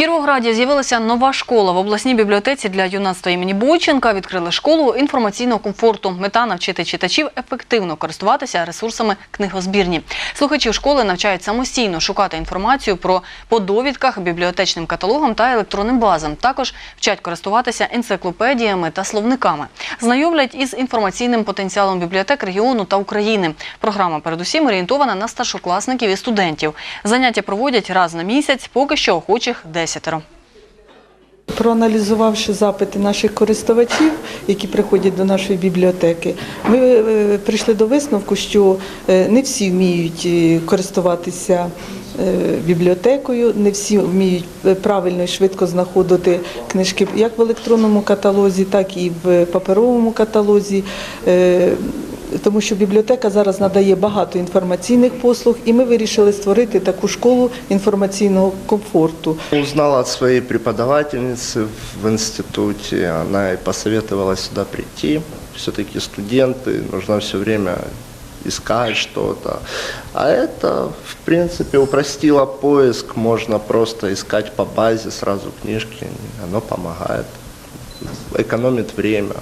Кіровограді з'явилася нова школа в обласній бібліотеці для юнацтва імені Бойченка. Відкрили школу інформаційного комфорту. Мета навчити читачів ефективно користуватися ресурсами книгозбірні. Слухачів школи навчають самостійно шукати інформацію про по довідках, бібліотечним каталогам та електронним базам. Також вчать користуватися енциклопедіями та словниками. Знайомлять із інформаційним потенціалом бібліотек регіону та України. Програма передусім орієнтована на старшокласників і студентів. Заняття проводять раз на місяць, поки що охочих десятеро. Проаналізувавши запити наших користувачів, які приходять до нашої бібліотеки, ми е, прийшли до висновку, що е, не всі вміють е, користуватися бібліотекою, не всі вміють правильно і швидко знаходити книжки як в електронному каталозі, так і в паперовому каталозі Е, Тому що бібліотека зараз надає багато інформаційних послуг, і ми вирішили створити таку школу інформаційного комфорту. Узнала от своей преподавательницы в институте, она и посоветовала сюда прийти. Все-таки студенты, нужно все время искать что-то. А это, в принципе, упростило поиск, можно просто искать по базе сразу книжки, оно помогает, экономит время.